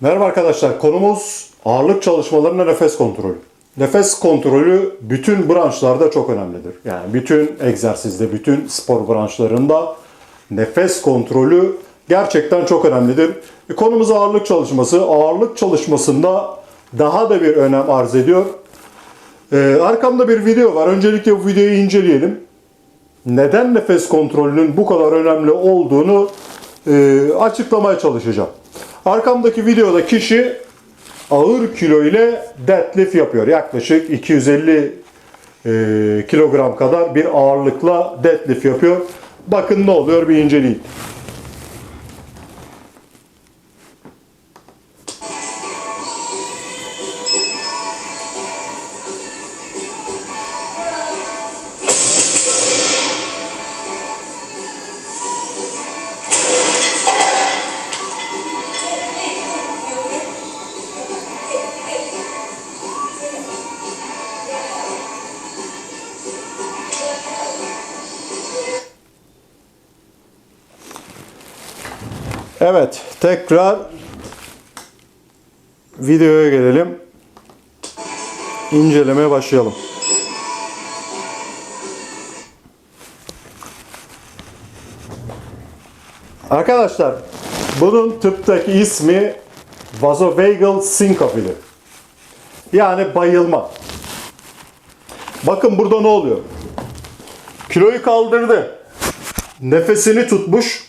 Merhaba arkadaşlar. Konumuz ağırlık çalışmalarında nefes kontrolü. Nefes kontrolü bütün branşlarda çok önemlidir. Yani bütün egzersizde, bütün spor branşlarında nefes kontrolü gerçekten çok önemlidir. E, Konumuz ağırlık çalışması. Ağırlık çalışmasında daha da bir önem arz ediyor. Ee, arkamda bir video var. Öncelikle bu videoyu inceleyelim. Neden nefes kontrolünün bu kadar önemli olduğunu e, açıklamaya çalışacağım. Arkamdaki videoda kişi ağır kilo ile deadlift yapıyor. Yaklaşık 250 e, kilogram kadar bir ağırlıkla deadlift yapıyor. Bakın ne oluyor bir inceleyin. Evet, tekrar videoya gelelim. İncelemeye başlayalım. Arkadaşlar, bunun tıptaki ismi vasovagal syncope'dir. Yani bayılma. Bakın burada ne oluyor? Kiloyu kaldırdı. Nefesini tutmuş.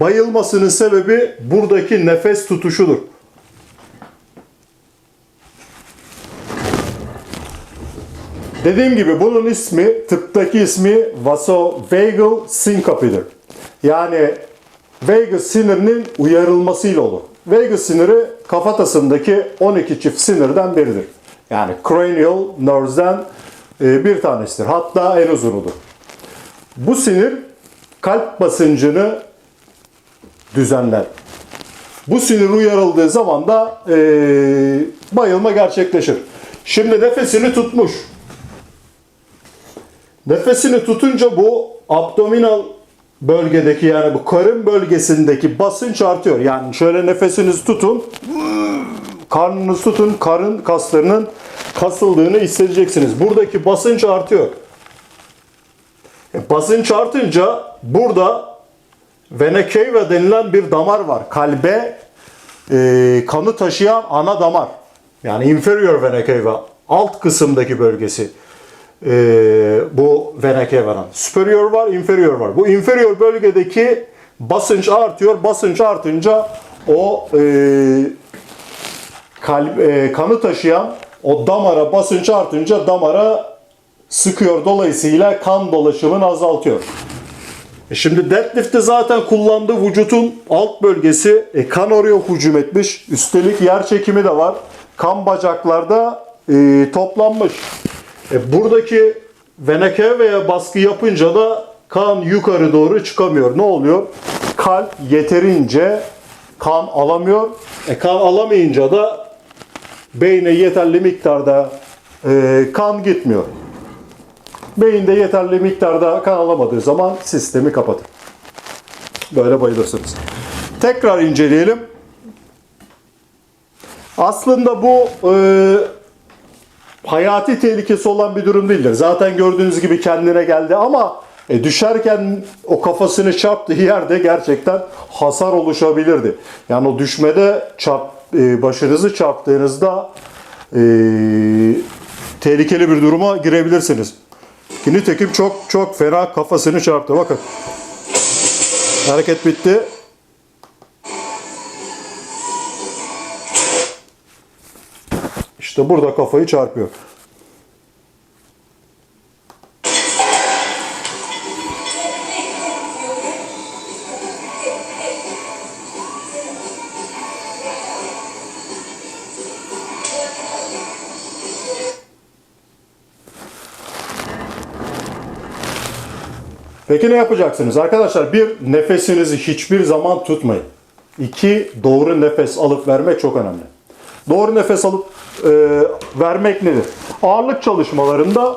Bayılmasının sebebi buradaki nefes tutuşudur. Dediğim gibi bunun ismi, tıptaki ismi vasovagal syncope'dir. Yani vagus sinirinin uyarılmasıyla olur. Vagus siniri kafatasındaki 12 çift sinirden biridir. Yani cranial nerves'den e, bir tanesidir. Hatta en uzunudur. Bu sinir kalp basıncını düzenler. Bu sinir uyarıldığı zaman da e, bayılma gerçekleşir. Şimdi nefesini tutmuş. Nefesini tutunca bu abdominal bölgedeki yani bu karın bölgesindeki basınç artıyor. Yani şöyle nefesinizi tutun. Karnınızı tutun. Karın kaslarının kasıldığını hissedeceksiniz. Buradaki basınç artıyor. E, basınç artınca burada cava denilen bir damar var. Kalbe e, kanı taşıyan ana damar. Yani inferior cava alt kısımdaki bölgesi. E, bu vena cava'nın. Superior var, inferior var. Bu inferior bölgedeki basınç artıyor. Basınç artınca o e, kalp, e, kanı taşıyan o damara basınç artınca damara sıkıyor. Dolayısıyla kan dolaşımını azaltıyor. E Şimdi deadlift'te zaten kullandığı vücutun alt bölgesi e, kan oraya hücum etmiş. Üstelik yer çekimi de var. Kan bacaklarda e, toplanmış. E, buradaki vena cava'ya baskı yapınca da kan yukarı doğru çıkamıyor. Ne oluyor? Kalp yeterince kan alamıyor. E, kan alamayınca da beyne yeterli miktarda e, kan gitmiyor. Beyinde yeterli miktarda kan alamadığı zaman sistemi kapatır. Böyle bayılırsınız. Tekrar inceleyelim. Aslında bu e, hayati tehlikesi olan bir durum değildir. Zaten gördüğünüz gibi kendine geldi ama e, düşerken o kafasını çarptığı yerde gerçekten hasar oluşabilirdi. Yani o düşmede çarp, e, başınızı çarptığınızda e, tehlikeli bir duruma girebilirsiniz. Nitekim çok çok fena kafasını çarptı. Bakın. Hareket bitti. İşte burada kafayı çarpıyor. Peki ne yapacaksınız? Arkadaşlar bir nefesinizi hiçbir zaman tutmayın. İki doğru nefes alıp vermek çok önemli. Doğru nefes alıp e, vermek nedir? Ağırlık çalışmalarında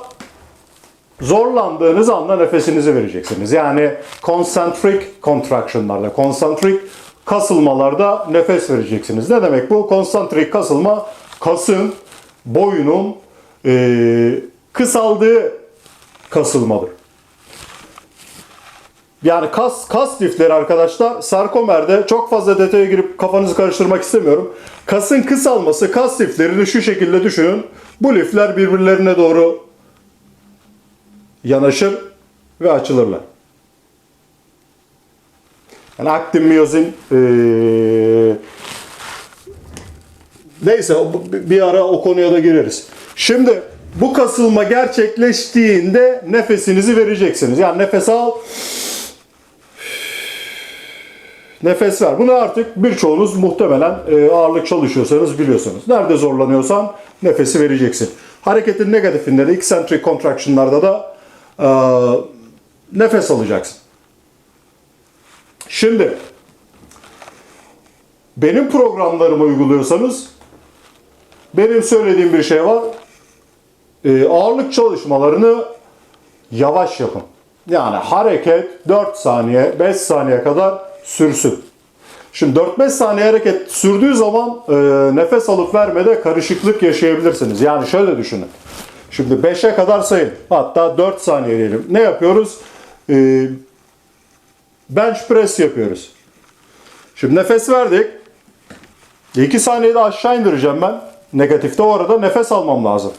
zorlandığınız anda nefesinizi vereceksiniz. Yani concentric contraction'larla, concentric kasılmalarda nefes vereceksiniz. Ne demek bu? Konsantrik kasılma kasın, boyunun eee, kısaldığı kasılmadır. Yani kas kas lifleri arkadaşlar sarkomerde çok fazla detaya girip kafanızı karıştırmak istemiyorum. Kasın kısalması kas liflerini şu şekilde düşünün. Bu lifler birbirlerine doğru yanaşır ve açılırlar. Yani aktin miyozin eee, neyse bir ara o konuya da gireriz. Şimdi bu kasılma gerçekleştiğinde nefesinizi vereceksiniz. Yani nefes al Nefes ver. Bunu artık birçoğunuz muhtemelen e, ağırlık çalışıyorsanız biliyorsunuz. Nerede zorlanıyorsan nefesi vereceksin. Hareketin negatifinde de eccentric contraction'larda da e, nefes alacaksın. Şimdi benim programlarımı uyguluyorsanız benim söylediğim bir şey var. E, ağırlık çalışmalarını yavaş yapın. Yani hareket 4 saniye, 5 saniye kadar sürsün. Şimdi 4-5 saniye hareket sürdüğü zaman e, nefes alıp vermede karışıklık yaşayabilirsiniz. Yani şöyle düşünün. Şimdi 5'e kadar sayın. Hatta 4 saniye diyelim. Ne yapıyoruz? E, bench press yapıyoruz. Şimdi nefes verdik. 2 saniyede aşağı indireceğim ben. Negatifte o arada nefes almam lazım.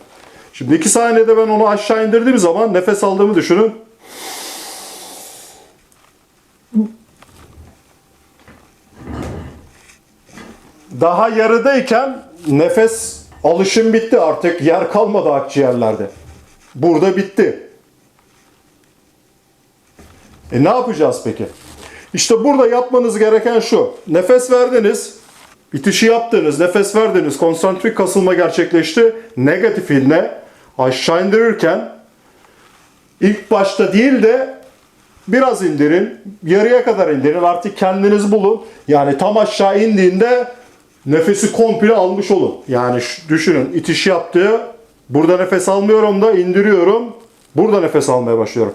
Şimdi 2 saniyede ben onu aşağı indirdiğim zaman nefes aldığımı düşünün. Daha yarıdayken nefes alışım bitti artık yer kalmadı akciğerlerde. Burada bitti. E ne yapacağız peki? İşte burada yapmanız gereken şu. Nefes verdiniz. İtişi yaptınız. Nefes verdiniz. Konsantrik kasılma gerçekleşti. Negatif ilne aşağı indirirken ilk başta değil de biraz indirin. Yarıya kadar indirin. Artık kendiniz bulun. Yani tam aşağı indiğinde nefesi komple almış olun. Yani düşünün itiş yaptığı burada nefes almıyorum da indiriyorum. Burada nefes almaya başlıyorum.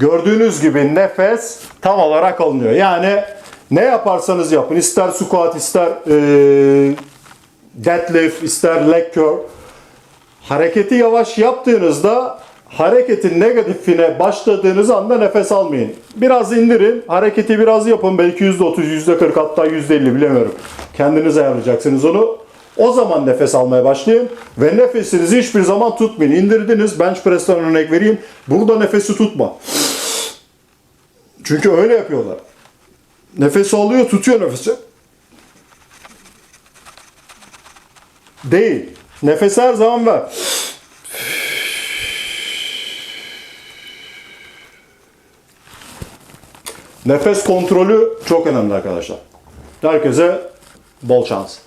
Gördüğünüz gibi nefes tam olarak alınıyor. Yani ne yaparsanız yapın. ister squat, ister eee, deadlift, ister leg curl. Hareketi yavaş yaptığınızda hareketin negatifine başladığınız anda nefes almayın. Biraz indirin, hareketi biraz yapın. Belki %30, %40 hatta %50 bilemiyorum. Kendiniz ayarlayacaksınız onu. O zaman nefes almaya başlayın ve nefesinizi hiçbir zaman tutmayın. İndirdiniz, bench press'ten örnek vereyim. Burada nefesi tutma. Çünkü öyle yapıyorlar. Nefesi alıyor, tutuyor nefesi. Değil. Nefes her zaman ver. Nefes kontrolü çok önemli arkadaşlar. Herkese bol şans.